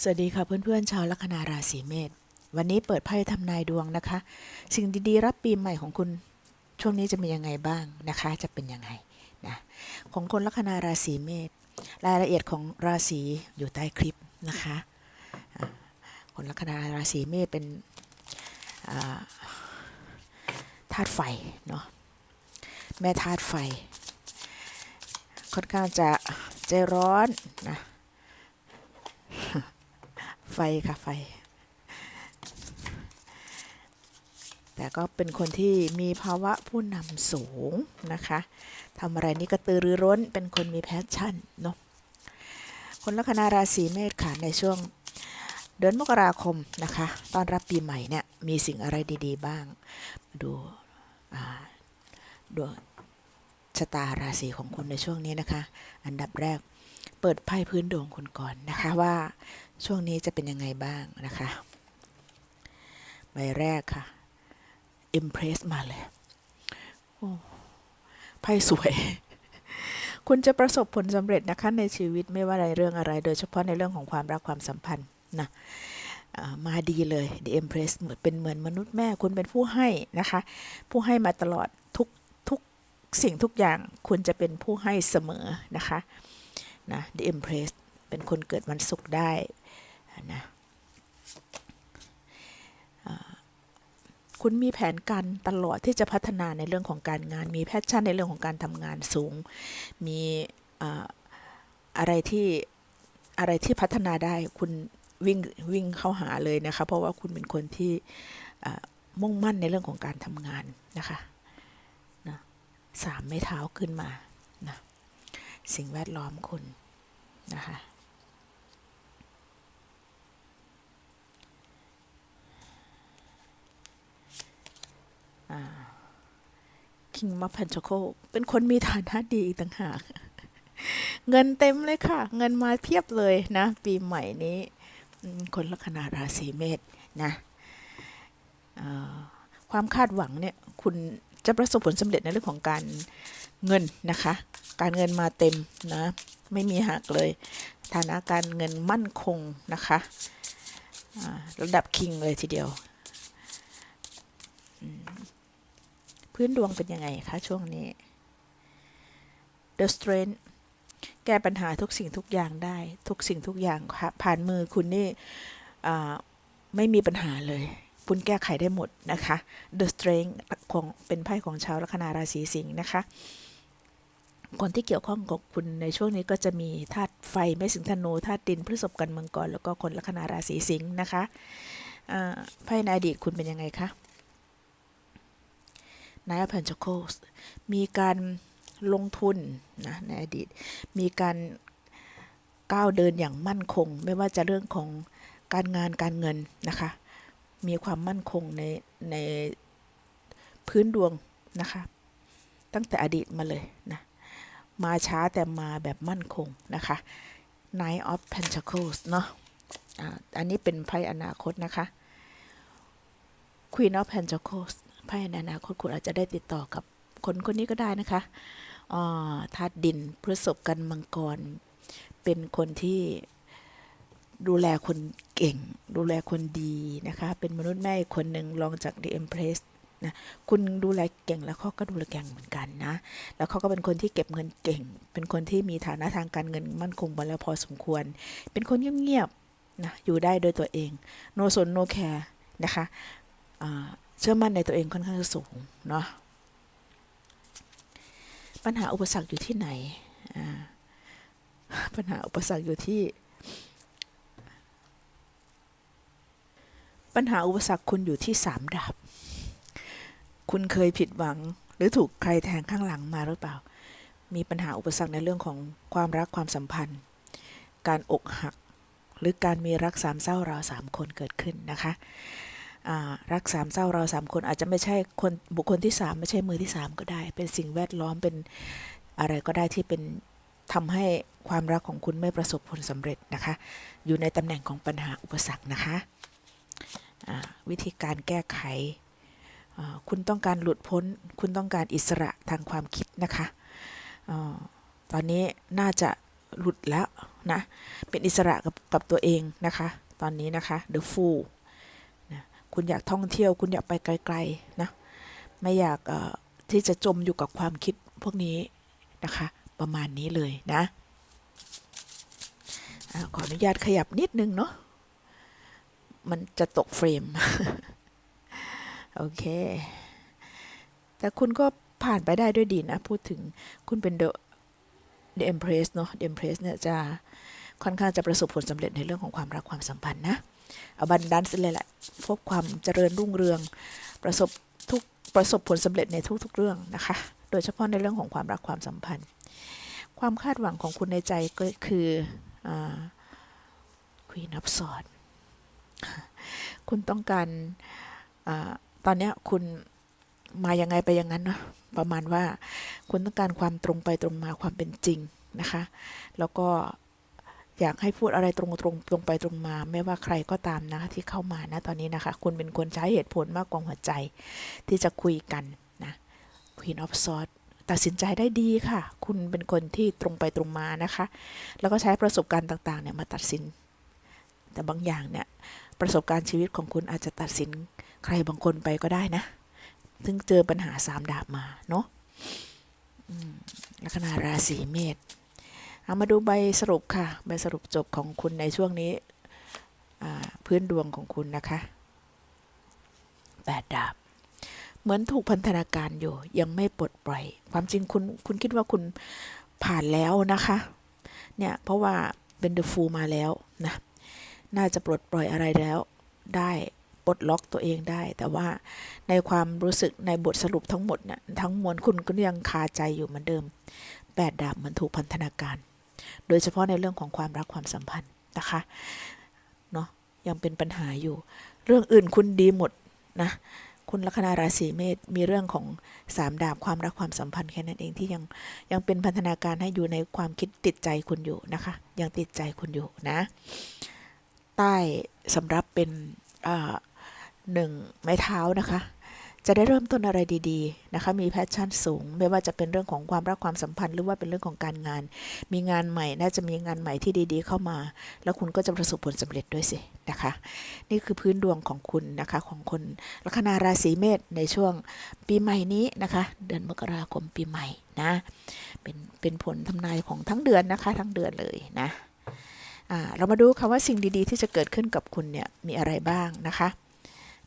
สวัสดีค่ะเพื่อนๆชาวลัคนาราศีเมษวันนี้เปิดไพ่ทำนายดวงนะคะ สิ่งดีๆ รับปีใหม่ของคุณช่วงนี้จะเป็นยังไงบ้างนะคะ จะเป็นยังไงนะของคนลัคนาราศีเมษรายละเอียดของราศีอยู่ใต้คลิปนะคะคนลัคนาราศีเมษเป็นธาตุไฟเนาะแม่ธาตุไฟ ค่อนข้างจะใจร้อนนะ ไฟค่ะไฟ แต่ก็เป็นคนที่มีภาวะผู้นำสูงนะคะทำอะไรนี่กระตือรือร้น เป็นคนมีแพชชั่นเนาะคนลัคนาราศีเมษค่ะในช่วงเดือนมกราคมนะคะตอนรับปีใหม่เนี่ยมีสิ่งอะไรดีๆบ้าง ดูอ่าดูชะตาราศีของคุณในช่วงนี้นะคะ อันดับแรกเปิดไพ่พื้นดวงคุณก่อนนะคะว่า ช่วงนี้จะเป็นยังไงบ้างนะคะ ใบแรกค่ะ Impress มาเลยโอ้ไพ่สวย คุณจะประสบผลสำเร็จนะคะในชีวิตไม่ว่าในเรื่องอะไร โดยเฉพาะในเรื่องของความรักความสัมพันธ์นะมาดีเลย The Empress เหมือนเป็นเหมือนมนุษย์แม่ คุณเป็นผู้ให้นะคะ ผู้ให้มาตลอดทุกทุกสิ่งทุกอย่าง คุณจะเป็นผู้ให้เสมอนะคะนะ The Empress เป็นคนเกิดวันศุกร์ได้ นะคุณมีแผนการตลอดที่จะพัฒนาในเรื่องของการงาน มีแพชชั่นในเรื่องของการทำงานสูง มีอะไรที่อะไรที่พัฒนาได้คุณวิ่งวิ่งเข้าหาเลยนะคะ เพราะว่าคุณเป็นคนที่มุ่งมั่นในเรื่องของการทำงานนะคะนะสามไม้เท้าขึ้นมานะสิ่งแวดล้อมคุณนะคะิงมาพันชโคเป็นคนมีฐานะดีอีกต่างหาก เงินเต็มเลยค่ะ เงินมาเพียบเลยนะ ปีใหม่นี้ คนลัคนาราศีเมษนะความคาดหวังเนี่ยคุณจะประสบผลสำเร็จในเรื่องของการเงินนะคะ การเงินมาเต็มนะ ไม่มีหักเลย ฐานะการเงินมั่นคงนะคะระดับคิงเลยทีเดียว พื้นดวงเป็นยังไงคะช่วงนี้ The Strength แก้ปัญหาทุกสิ่งทุกอย่างได้ ทุกสิ่งทุกอย่างค่ะผ่านมือคุณนี่ไม่มีปัญหาเลย คุณแก้ไขได้หมดนะคะ The Strength ของเป็นไพ่ของชาวลัคนาราศีสิงห์นะคะคนที่เกี่ยวข้องกับคุณในช่วงนี้ก็จะมีธาตุไฟเมษสิงห์ธนูธาตุดินพฤษภกันมังกรแล้วก็คนลัคนาราศีสิงห์นะคะไพ่ในอดีตคุณเป็นยังไงคะ นายพันชโคสมีการลงทุนนะในอดีต มีการก้าวเดินอย่างมั่นคง ไม่ว่าจะเรื่องของการงานการเงินนะคะ มีความมั่นคงในในพื้นดวงนะคะ ตั้งแต่อดีตมาเลยนะ มาช้าแต่มาแบบมั่นคงนะคะ Nine of Pentacles เนาะอันนี้เป็นไพ่อนาคตนะคะ Queen of Pentacles ไพ่ในอนาคตคุณอาจจะได้ติดต่อกับคนคนนี้ก็ได้นะคะธาตุดินพฤษภกันมังกร เป็นคนที่ดูแลคนเก่ง ดูแลคนดีนะคะ เป็นมนุษย์แม่คนหนึ่งรองจาก The Empress นะคุณดูแลเก่งแล้วเขาก็ดูแลเก่งเหมือนกันนะ แล้วเขาก็เป็นคนที่เก็บเงินเก่ง เป็นคนที่มีฐานะทางการเงินมั่นคงมาแล้วพอสมควร เป็นคนเงียบๆนะอยู่ได้โดยตัวเอง โนสนโนแคร์นะคะ เชื่อมั่นในตัวเองค่อนข้างสูงเนาะปัญหาอุปสรรคอยู่ที่ไหนปัญหาอุปสรรคอยู่ที่ ปัญหาอุปสรรคคุณอยู่ที่สามดาบ คุณเคยผิดหวัง หรือถูกใครแทงข้างหลังมาหรือเปล่า มีปัญหาอุปสรรคในเรื่องของความรักความสัมพันธ์ การอกหัก หรือการมีรักสามเศร้าเราวสามคนเกิดขึ้นนะคะ รักสามเศร้าเราสามคนอาจจะไม่ใช่คนบุคคลที่สามไม่ใช่มือที่สามก็ได้ เป็นสิ่งแวดล้อมเป็นอะไรก็ได้ที่เป็นทำให้ความรักของคุณไม่ประสบผลสำเร็จนะคะ อยู่ในตำแหน่งของปัญหาอุปสรรคนะคะวิธีการแก้ไข คุณต้องการหลุดพ้น คุณต้องการอิสระทางความคิดนะคะอตอนนี้น่าจะหลุดแล้วนะ เป็นอิสระกับกับตัวเองนะคะ ตอนนี้นะคะ The Fool คุณอยากท่องเที่ยว คุณอยากไปไกลๆนะ ไม่อยากที่จะจมอยู่กับความคิดพวกนี้นะคะ ประมาณนี้เลยนะอขออนุญาตขยับนิดนึงเนาะ มันจะตกเฟรม โอเค แต่คุณก็ผ่านไปได้ด้วยดีนะ พูดถึงคุณเป็น The The Empress เนาะ The Empress เนี่ยจะค่อนข้างจะประสบผลสำเร็จในเรื่องของความรักความสัมพันธ์นะ อบันดันส์เลยแหละ พบความเจริญรุ่งเรือง ประสบทุกประสบผลสำเร็จในทุกๆเรื่องนะคะ โดยเฉพาะในเรื่องของความรักความสัมพันธ์ ความคาดหวังของคุณในใจก็คือควีน of Swords คุณต้องการอตอนนี้คุณมายังไงไปอย่างนั้นเนาะประมาณว่าคุณต้องการความตรงไปตรงมาความเป็นจริงนะคะ แล้วก็ อยากให้พูดอะไรตรงตรงตรงไปตรงมา ไม่ว่าใครก็ตามนะที่เข้ามานะตอนนี้นะคะ คุณเป็นคนใช้เหตุผลมากกว่าหัวใจ ที่จะคุยกันนะ Queen of Swords ตัดสินใจได้ดีค่ะ คุณเป็นคนที่ตรงไปตรงมานะคะ แล้วก็ใช้ประสบการณ์ต่างๆเนี่ยมาตัดสิน แต่บางอย่างเนี่ยประสบการณ์ชีวิตของคุณอาจจะตัดสินใครบางคนไปก็ได้นะซึ่งเจอปัญหาสามดาบมาเนาะลัคนาราศีเมษ เอามาดูใบสรุปค่ะ ใบสรุปจบของคุณในช่วงนี้พื้นดวงของคุณนะคะแปดดาบ เหมือนถูกพันธนาการอยู่ยังไม่ปลดปล่อย ความจริงคุณคุณคิดว่าคุณผ่านแล้วนะคะ เนี่ยเพราะว่าเป็นเดอะฟูมาแล้วนะน่าจะปลดปล่อยอะไรแล้ว ได้ปลดล็อกตัวเองได้ แต่ว่าในความรู้สึกในบทสรุปทั้งหมดเนี่ยทั้งมวลคุณก็ยังคาใจอยู่เหมือนเดิมแปดดาบเหมือนถูกพันธนาการ โดยเฉพาะในเรื่องของความรักความสัมพันธ์นะคะเนาะยังเป็นปัญหาอยู่ เรื่องอื่นคุณดีหมดนะคุณลัคนาราศีเมษมีเรื่องของสามดาบความรักความสัมพันธ์แค่นั้นเองที่ยังยังเป็นพันธนาการให้อยู่ในความคิดติดใจคุณอยู่นะคะ ยังติดใจคุณอยู่นะ ใต้สำรับเป็นหนึ่งไม้เท้านะคะ จะได้เริ่มต้นอะไรดีๆนะคะ มีแพชชั่นสูง ไม่ว่าจะเป็นเรื่องของความรักความสัมพันธ์หรือว่าเป็นเรื่องของการงาน มีงานใหม่น่าจะมีงานใหม่ที่ดีๆ เข้ามา แล้วคุณก็จะประสบผลสำเร็จด้วยสินะคะ นี่คือพื้นดวงของคุณนะคะของคนลัคนาราศีเมษในช่วงปีใหม่นี้นะคะ เดือนมกราคมปีใหม่นะเป็นเป็นผลทำนายของทั้งเดือนนะคะ ทั้งเดือนเลยนะเรามาดูค่ะว่าสิ่งดีๆ ที่จะเกิดขึ้นกับคุณเนี่ยมีอะไรบ้างนะคะ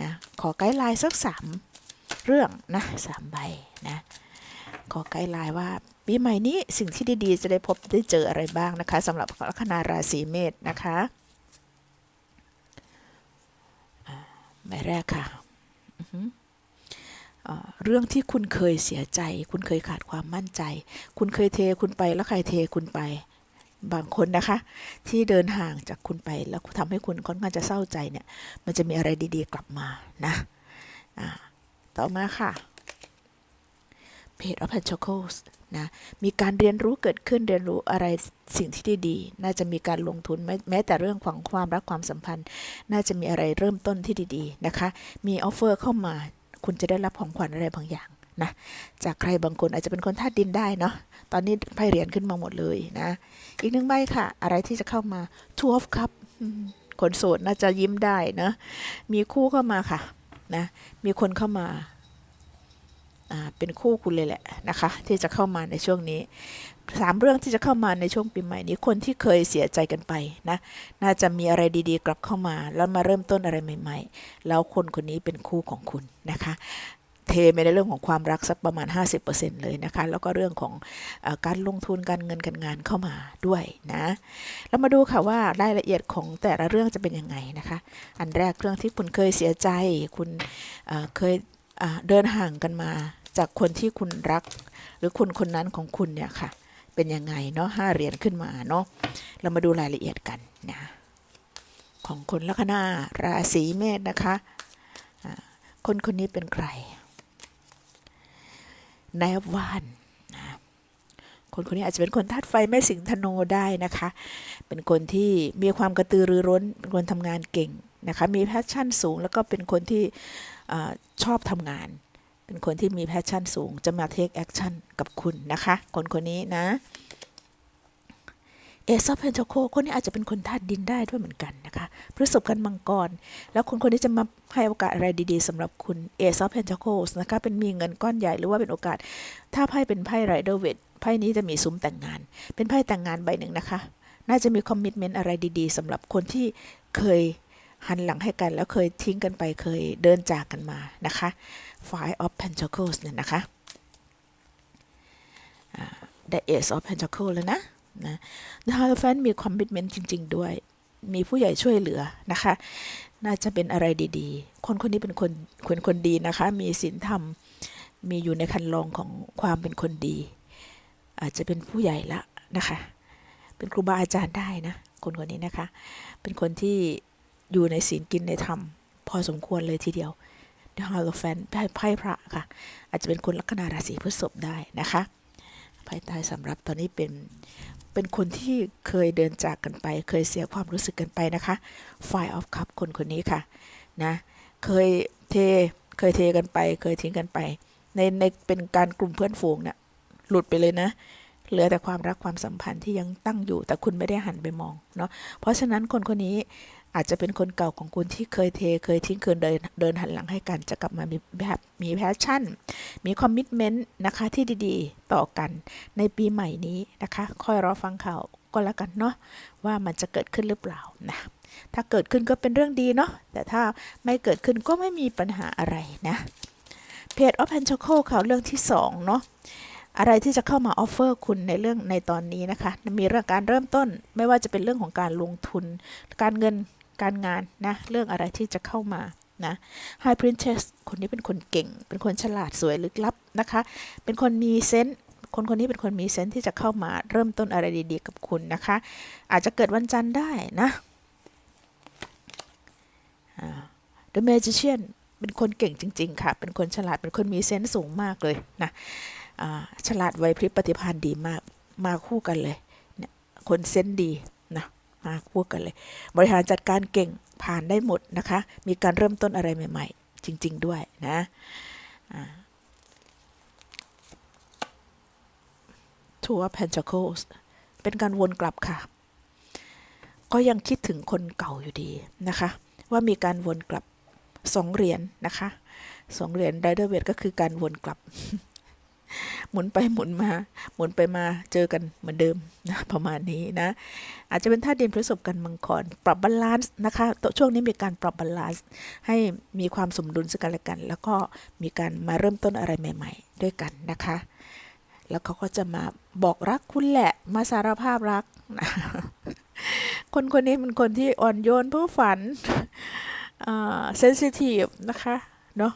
นะขอไกด์ไลน์สักสาม เรื่องนะสามใบนะขอไกด์ไลน์ว่าปีใหม่นี้สิ่งที่ดีๆ จะได้พบได้เจออะไรบ้างนะคะสำหรับลัคนาราศีเมษนะคะอ่าใบแรกค่ะเรื่องที่คุณเคยเสียใจ คุณเคยขาดความมั่นใจ คุณเคยเทคุณไปแล้วใครเทคุณไปบางคนนะคะ ที่เดินห่างจากคุณไปแล้วทำให้คุณค่อนข้างจะเศร้าใจเนี่ย มันจะมีอะไรดีๆกลับมานะอ่า ต่อมาค่ะ Page of Pentacles นะ มีการเรียนรู้เกิดขึ้นเรียนรู้อะไรสิ่งที่ดีๆ น่าจะมีการลงทุนแม้แต่เรื่องของความรักความสัมพันธ์ น่าจะมีอะไรเริ่มต้นที่ดีๆนะคะ มีออฟเฟอร์เข้ามา คุณจะได้รับของขวัญอะไรบางอย่างนะ จากใครบางคนอาจจะเป็นคนธาตุดินได้เนาะ ตอนนี้ไพ่เหรียญขึ้นมาหมดเลยนะ อีกหนึ่งใบค่ะ อะไรที่จะเข้ามา Two of Cup คนโสดน่าจะยิ้มได้นะ มีคู่เข้ามาค่ะ นะมีคนเข้ามาอ่าเป็นคู่คุณเลยแหละนะคะ ที่จะเข้ามาในช่วงนี้สามเรื่องที่จะเข้ามาในช่วงปีใหม่นี้คนที่เคยเสียใจกันไปนะ น่าจะมีอะไรดีๆ กลับเข้ามา แล้วมาเริ่มต้นอะไรใหม่ ๆ แล้วคนคนนี้เป็นคู่ของคุณนะคะ เทไปในเรื่องของความรักสักประมาณ 50%เลยนะคะ แล้วก็เรื่องของอการลงทุนการเงินการงานเข้ามาด้วยนะแล้วมาดูค่ะว่ารายละเอียดของแต่ละเรื่องจะเป็นยังไงนะคะ อันแรกเรื่องที่คุณเคยเสียใจ คุณเเคยเดินห่างกันมา จากคนที่คุณรัก หรือคนคนนั้นของคุณเนี่ยค่ะ เป็นยังไงเนาะห้าเหรียญขึ้นมาเนาะเรามาดูรายละเอียดกันนะของคนลัคนาราศีเมษนะคะ คนคนนี้เป็นใคร นายว่านนะคนคนนี้อาจจะเป็นคนธาตุไฟแม่สิงธโนได้นะคะ เป็นคนที่มีความกระตือรือร้น เป็นคนทำงานเก่งนะคะ มีแพชชั่นสูง แล้วก็เป็นคนที่อชอบทำงาน เป็นคนที่มีแพชชั่นสูง จะมาเทคแอคชั่นกับคุณนะคะ คนคนนี้นะ เอซอฟเพนโทโคคนนี้อาจจะเป็นคนธาตุดินได้ด้วยเหมือนกันนะคะพฤษภกันมังกร แล้วคนคนนี้จะมาให้โอกาสอะไรดีๆสำหรับคุณเอซอฟเพนโทโคนะคะเป็นมีเงินก้อนใหญ่หรือว่าเป็นโอกาส ถ้าไพ่เป็นไพ่ไรเดอร์เวทไพ่นี้จะมีซุ้มแต่งงาน เป็นไพ่แต่งงานใบหนึ่งนะคะ น่าจะมีคอมมิชเมนต์อะไรดีๆสำหรับคนที่เคยหันหลังให้กัน แล้วเคยทิ้งกันไปเคยเดินจากกันมานะคะ Five of Pentacles เนี่ยนะคะ The Ace of Pentacles แล้วนะ นะ The Hierophant มีคอมมิชเมนต์จริง ๆ ด้วย มีผู้ใหญ่ช่วยเหลือนะคะ น่าจะเป็นอะไรดีๆ คนคนนี้เป็นคนคนคนดีนะคะ มีศีลธรรม มีอยู่ในคันลองของความเป็นคนดี อาจจะเป็นผู้ใหญ่ละนะคะ เป็นครูบาอาจารย์ได้นะ คนคนนี้นะคะ เป็นคนที่อยู่ในศีลกินในธรรม พอสมควรเลยทีเดียว The Hierophant ไพ่ไพ่พระค่ะ อาจจะเป็นคนลัคนาราศีพฤษภได้นะคะ ไพ่ใต้สำหรับตอนนี้เป็นเป็นคนที่เคยเดินจากกันไป เคยเสียความรู้สึกกันไปนะคะ Five of Cup คนคนนี้ค่ะนะเคยเทเคยเทกันไป เคยทิ้งกันไป ในในเป็นการกลุ่มเพื่อนฝูงเนี่ยหลุดไปเลยนะเหลือแต่ความรักความสัมพันธ์ที่ยังตั้งอยู่แต่คุณไม่ได้หันไปมองเนาะเพราะฉะนั้นคนคนนี้ อาจจะเป็นคนเก่าของคุณที่เคยเท เคยทิ้งเคยเดินเดินหันหลังให้กันจะกลับมามีแบบมีแพชชั่น มีคอมมิชเมนต์นะคะที่ดีๆ ต่อกันในปีใหม่นี้นะคะคอยรอฟังข่าวก็แล้วกันเนาะว่ามันจะเกิดขึ้นหรือเปล่านะถ้าเกิดขึ้นก็เป็นเรื่องดีเนาะแต่ถ้าไม่เกิดขึ้นก็ไม่มีปัญหาอะไรนะเพจออฟแพนชโคข่าวเรื่องที่สองเนาะอะไรที่จะเข้ามาออฟเฟอร์คุณในเรื่องในตอนนี้นะคะ มีเรื่องการเริ่มต้นไม่ว่าจะเป็นเรื่องของการลงทุน การเงิน การงานนะเรื่องอะไรที่จะเข้ามานะ High Princess คนนี้เป็นคนเก่ง เป็นคนฉลาดสวยลึกลับนะคะ เป็นคนมีเซนส์คนคนนี้เป็นคนมีเซนส์ที่จะเข้ามาเริ่มต้นอะไรดีๆ กับคุณนะคะ อาจจะเกิดวันจันทร์ได้นะ The Magician เป็นคนเก่งจริง ๆ ค่ะ เป็นคนฉลาด เป็นคนมีเซนส์สูงมากเลยนะฉลาดไวพริบปฏิภาณดีมาก มาคู่กันเลยเนี่ยคนเซนส์ดีนะ มาคู่กันเลย บริหารจัดการเก่งผ่านได้หมดนะคะ มีการเริ่มต้นอะไรใหม่ ๆ จริง ๆ ด้วยนะอ่า Two of Pentacles เป็นการวนกลับค่ะ ก็ยังคิดถึงคนเก่าอยู่ดีนะคะ ว่ามีการวนกลับสองเหรียญนนะคะสองเหรียญไดเดอร์เวทก็คือการวนกลับ หมุนไปหมุนมา หมุนไปมาเจอกันเหมือนเดิมนะประมาณนี้นะ อาจจะเป็นท่าดินพฤษภกันมังกรปรับบาลานซ์นะคะตช่วงนี้มีการปรับบาลานซ์ให้มีความสมดุลซึ่งกันและกัน แล้วก็มีการมาเริ่มต้นอะไรใหม่ ๆ ด้วยกันนะคะ แล้วเขาก็จะมาบอกรักคุณแหละมาสารภาพรัก คนคนนี้เป็นคนที่อ่อนโยนเพื่อฝันเซนซิทีฟนะคะเนาะ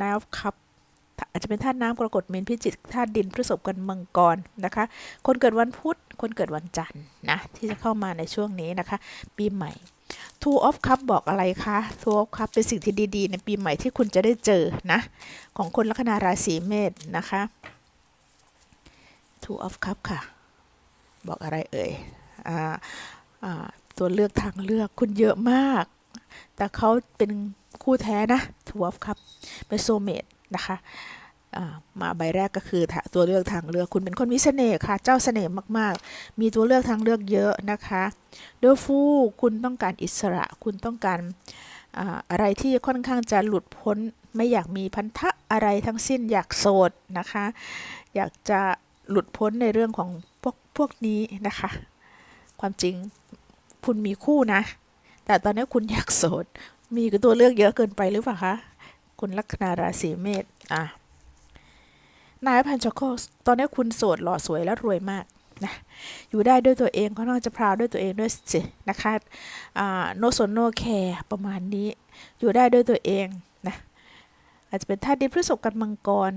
Nine of Cup อาจจะเป็นธาตุน้ำกรกฎเมนพิจิกธาตุดินพฤษภกันมังกรนะคะ คนเกิดวันพุธ คนเกิดวันจันทร์นะที่จะเข้ามาในช่วงนี้นะคะ ปีใหม่ Two of Cup บอกอะไรคะ Two of Cup เป็นสิ่งที่ดีๆ ในปีใหม่ที่คุณจะได้เจอนะ ของคนลัคนาราศีเมษนะคะ Two of Cup ค่ะ บอกอะไรเอ่ยอ่าอ่าตัวเลือกทางเลือกคุณเยอะมาก แต่เขาเป็นคู่แท้นะ Two of Cup เป็นโซเมต นะคะมาใบแรกก็คือตัวเลือกทางเลือกคุณเป็นคนมีเสน่ห์ค่ะ เจ้าเสน่ห์มาก ๆ มีตัวเลือกทางเลือกเยอะนะคะเดอฟูคุณต้องการอิสระ คุณต้องการอะไรที่ค่อนข้างจะหลุดพ้น ไม่อยากมีพันธะอะไรทั้งสิ้นอยากโสดนะคะ อยากจะหลุดพ้นในเรื่องของพวกพวกนี้นะคะ ความจริงคุณมีคู่นะ แต่ตอนนี้คุณอยากโสด มีตัวเลือกเยอะเกินไปหรือเปล่าคะ คุณลัคนาราศีเมษอะนายพันชโคสตอนนี้คุณโสดหล่อสวยและรวยมากนะอยู่ได้ด้วยตัวเองก็น่าจะพราวด้วยตัวเองด้วยสินะคะอ่าโนสนโนแคร์ประมาณนี้ อยู่ได้ด้วยตัวเองนะอาจจะเป็นธาตุดินพฤษภกันมังกร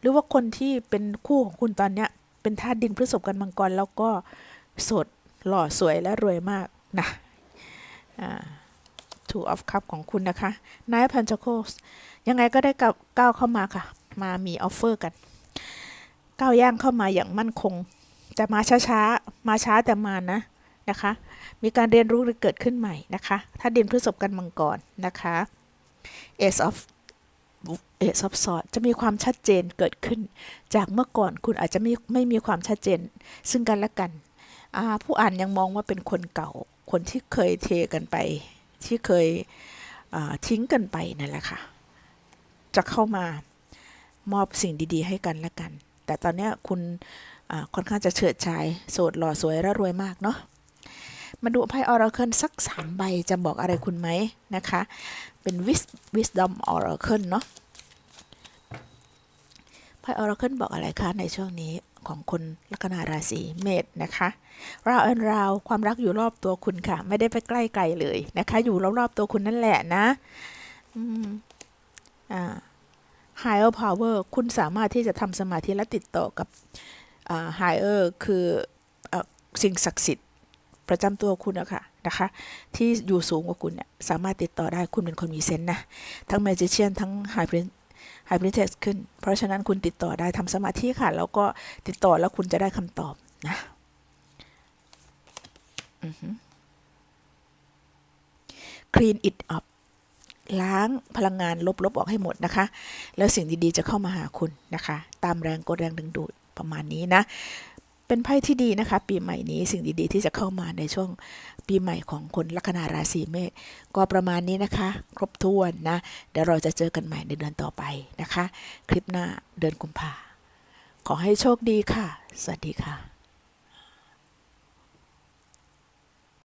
หรือว่าคนที่เป็นคู่ของคุณตอนเนี้ยเป็นธาตุดินพฤษภกันมังกร แล้วก็โสดหล่อสวยและรวยมากนะอ่า Two of Cup ของคุณนะคะ Nine Pentacles ยังไงก็ได้กับก้าวเข้ามาค่ะ มามีออฟเฟอร์กันก้าวย่างเข้ามาอย่างมั่นคง จะมาช้าๆ มาช้าแต่มานะนะคะ มีการเรียนรู้เกิดขึ้นใหม่นะคะ ถ้าดินพฤษภกันมังกรนะคะ Ace of Ace of Swords จะมีความชัดเจนเกิดขึ้น จากเมื่อก่อนคุณอาจจะไม่ไม่มีความชัดเจน ซึ่งกันและกัน ผู้อ่านยังมองว่าเป็นคนเก่า คนที่เคยเทกันไป ที่เคยทิ้งกันไปนั่นแหละค่ะ จะเข้ามามอบสิ่งดีๆ ให้กันและกัน แต่ตอนนี้คุณค่อนข้างจะเฉิดฉาย โสดหล่อสวยและรวยมากเนาะมาดูไพ่ออราเคิลสักสามใบจะบอกอะไรคุณไหมนะคะ เป็น Wis- Wisdom Oracle เนาะไพ่ออราเคิลบอกอะไรคะในช่วงนี้ ของคนลัคนาราศีเมษนะคะราวเอินราวความรักอยู่รอบตัวคุณค่ะ ไม่ได้ไปใกล้ไกลเลยนะคะ อยู่รอบๆตัวคุณนั่นแหละนะอืมอ่า higher power คุณสามารถที่จะทำสมาธิและติดต่อกับอ่า higher คืออสิ่งศักดิ์สิทธิ์ประจำตัวคุณนะคะนะคะ ที่อยู่สูงกว่าคุณเนี่ยสามารถติดต่อได้คุณเป็นคนมีเซนส์นะ ทั้ง magician ทั้ง ไฮบริเทสขึ้น เพราะฉะนั้นคุณติดต่อได้ทำสมาธิค่ะ แล้วก็ติดต่อแล้วคุณจะได้คำตอบนะคลีนอิดออกล้างพลังงานลบๆออกให้หมดนะคะ แล้วสิ่งดีๆจะเข้ามาหาคุณนะคะ ตามแรงกดแรงดึงดูดประมาณนี้นะ เป็นไพ่ที่ดีนะคะ ปีใหม่นี้สิ่งดีๆ ที่จะเข้ามาในช่วงปีใหม่ของคนลัคนาราศีเมษก็ประมาณนี้นะคะ ครบถ้วนนะ เดี๋ยวเราจะเจอกันใหม่ในเดือนต่อไปนะคะ คลิปหน้าเดือนกุมภาขอให้โชคดีค่ะ สวัสดีค่ะ